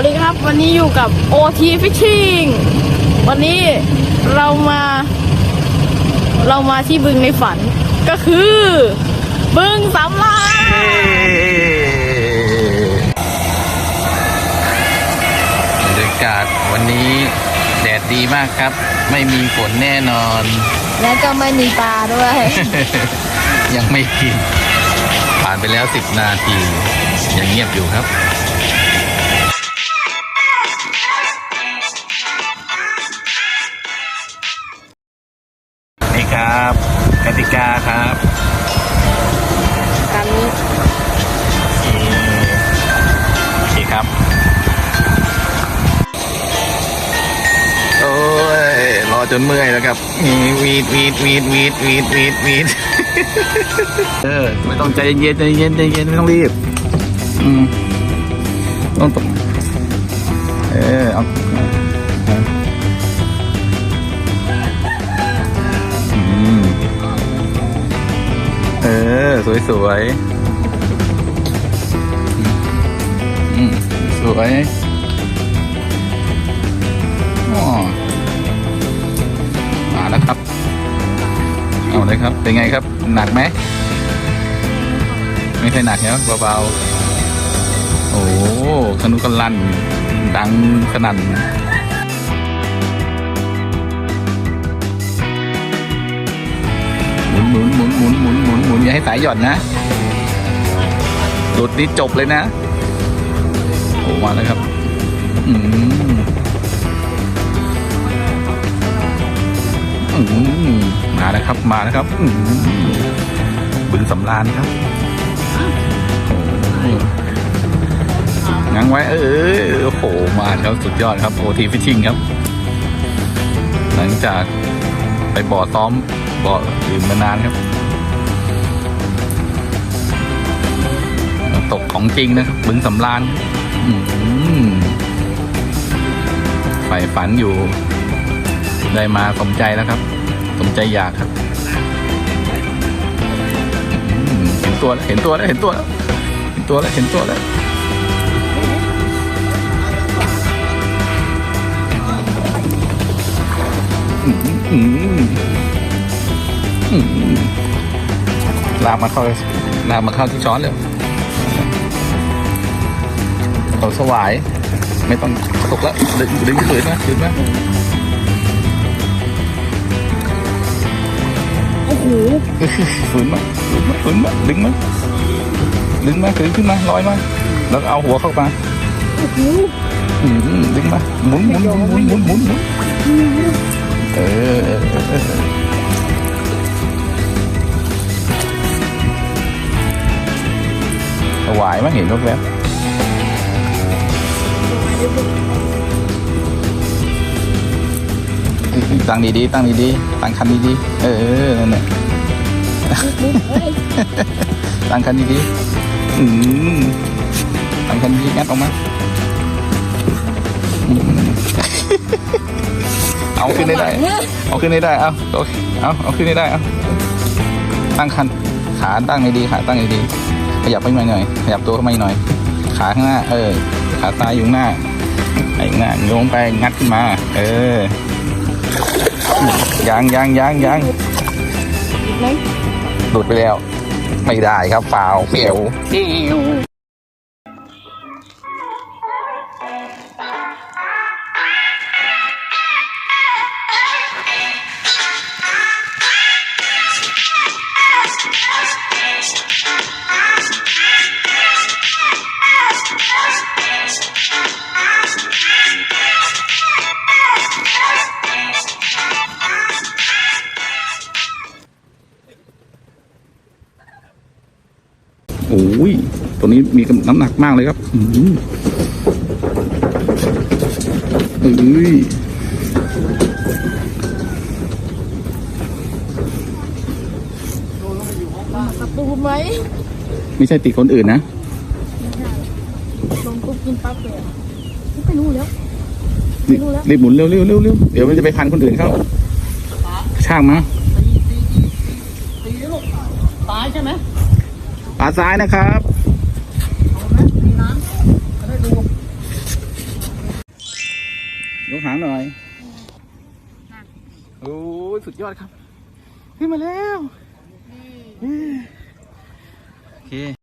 วัสดีครับ วันนี้อยู่กับ OT Fishing วันนี้เรามา เรามาที่บึงในฝัน ก็คือ บึงสำราญบรรยากาศวันนี้แดดดีมากครับ ไม่มีฝนแน่นอน และก็ไม่มีปลาด้วย ยังไม่กิน ผ่านไปแล้วสิบนาทียังเงียบอยู่ครับ จนเมื่อยแล้วครับวีดวีดวีดวีดวีดวีดวีดเออไม่ต้องใจเย็นใจเย็นใจเย็นไม่ต้องรีบอืมต้องตกเออเอาเออ สวยสวยสวยอ๋อ เลยครับ เป็นไงครับ หนักไหม ไม่ใช่หนักเนาะเบาๆ โอ้สนุกกันลั่น ดังสนั่นหมุนหมุนหมุนหมุนหมุนหมุนหมุนอย่าให้สายหย่อนนะหลุดนี่จบเลยนะ โอ้มาแล้วครับ อืม มาแล้วครับมาแล้วครับบึงสำราญครับงั้งไว้ เออโอ้โหมาแล้วสุดยอดครับโอทีฟิชชิ่งครับ หลังจากไปบ่อซ้อมบ่ออื่นมานานครับ ตกของจริงนะครับ บึงสำราญอืมใฝ่ฝันอยู่ ได้มาสมใจแล้วครับ สมใจอยากครับเห็นตัวแล้วเห็นตัวแล้วเห็นตัวแล้วเห็นตัวแล้วเห็นตัวแล้วลากมาเข้าลากมาเข้าที่ช้อนเลยเอาสวาย ไม่ต้องตกแล้วดึงดึงฝืนนะฝืนนะ โอ้โหฝืนมาฝืนมาฝืนมาดึงมาดึงมาดึงขึ้นมาลอยมาแล้วก็เอาหัวเข้ามาโอ้โหอืมดึงมาหมุนหมุนหมุนหมุนหมุนหมุนหมุนเออเออเออเออถวายมั้งเห็นแว ตั้งดีๆ ตั้งดีๆ ตั้งคันดีๆ เออนั่นแหละตั้งคันดีๆ อืมตั้งคันดีๆงัดออกมา เอาขึ้นได้ได้เอาขึ้นได้ได้ เอาโอเคเอาเอาขึ้นได้ได้ เอาตั้งคัน ขาตั้งให้ดีขาตั้งให้ดีขยับไปหน่อยหน่อย ขยับตัวเข้ามาอีกหน่อย ขาข้างหน้า เออ ขาซ้ายอยู่ข้างหน้าไอ้ข้างหน้าโยงไปงัดขึ้นมา เออ ยังยังยังยังไหนหลุดไปแล้ว ไม่ได้ครับเปล่าเปลี่ยว อ้ยตัวนี้มีน้ำหนักมากเลยครับอืมเอ้ยตะปูไหมไม่ใช่ติดคนอื่นนะลงปุ๊บกินปั๊บเลยอะไม่รู้แล้วรีบรีบหมุนเร็วเร็วเร็วเร็วเดี๋ยวมันจะไปพันคนอื่นเข้าช่างมาตีลูกตายใช่ไหม ปลาซ้ายนะครับยกหางหน่อยโอ้ยสุดยอดครับ ขึ้นมาแล้วโอเค